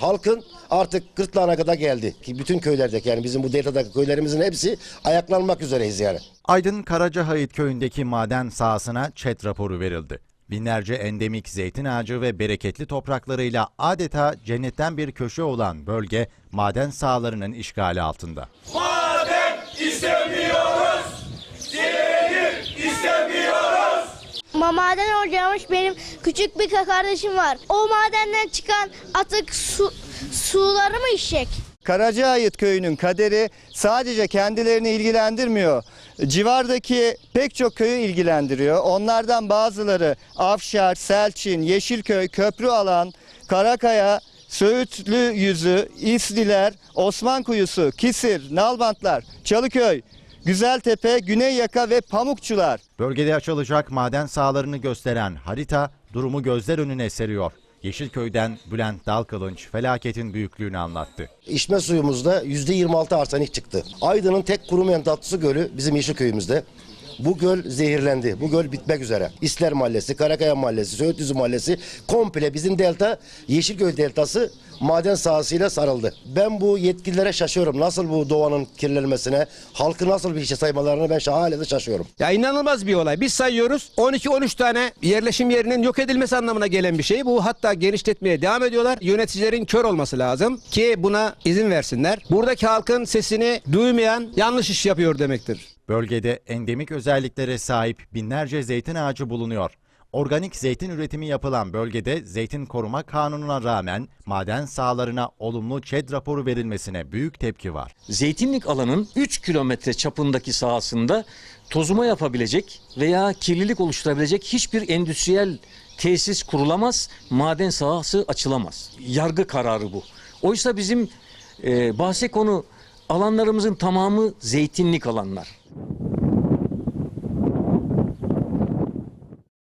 Halkın artık gırtlağına kadar geldi. Ki bütün köylerdeki yani bizim bu deltadaki köylerimizin hepsi ayaklanmak üzereyiz yani. Aydın Karacahayıt köyündeki maden sahasına ÇED raporu verildi. Binlerce endemik zeytin ağacı ve bereketli topraklarıyla adeta cennetten bir köşe olan bölge maden sahalarının işgali altında. Maden istemiyoruz. Zehir istemiyoruz. Ma- Maden olacakmış benim küçük bir kardeşim var. O madenden çıkan atık su, suları mı içecek? Karacaahit köyünün kaderi sadece kendilerini ilgilendirmiyor. Civardaki pek çok köyü ilgilendiriyor. Onlardan bazıları Afşar, Selçin, Yeşilköy, Köprü Alan, Karakaya, Söğütlü Yüzü, İsliler, Osman Kuyusu, Kisir, Nalbantlar, Çalıköy, Güzeltepe, Güney Yaka ve Pamukçular. Bölgede açılacak maden sahalarını gösteren harita durumu gözler önüne seriyor. Yeşilköy'den Bülent Dalkılınç felaketin büyüklüğünü anlattı. İçme suyumuzda %26 arsenik çıktı. Aydın'ın tek kurumayan tatlısı gölü bizim Yeşilköy'ümüzde. Bu göl zehirlendi. Bu göl bitmek üzere. İsler Mahallesi, Karakaya Mahallesi, Söğütlüzü Mahallesi komple bizim delta, Yeşilköy deltası maden sahasıyla sarıldı. Ben bu yetkililere şaşıyorum. Nasıl bu doğanın kirlenmesine, halkı nasıl bir işe saymalarına ben hala da şaşıyorum. Ya inanılmaz bir olay. Biz sayıyoruz 12-13 tane yerleşim yerinin yok edilmesi anlamına gelen bir şey. Bu hatta genişletmeye devam ediyorlar. Yöneticilerin kör olması lazım ki buna izin versinler. Buradaki halkın sesini duymayan yanlış iş yapıyor demektir. Bölgede endemik özelliklere sahip binlerce zeytin ağacı bulunuyor. Organik zeytin üretimi yapılan bölgede Zeytin Koruma Kanunu'na rağmen maden sahalarına olumlu ÇED raporu verilmesine büyük tepki var. Zeytinlik alanın 3 kilometre çapındaki sahasında tozuma yapabilecek veya kirlilik oluşturabilecek hiçbir endüstriyel tesis kurulamaz, maden sahası açılamaz. Yargı kararı bu. Oysa bizim e, bahse konu alanlarımızın tamamı zeytinlik alanlar.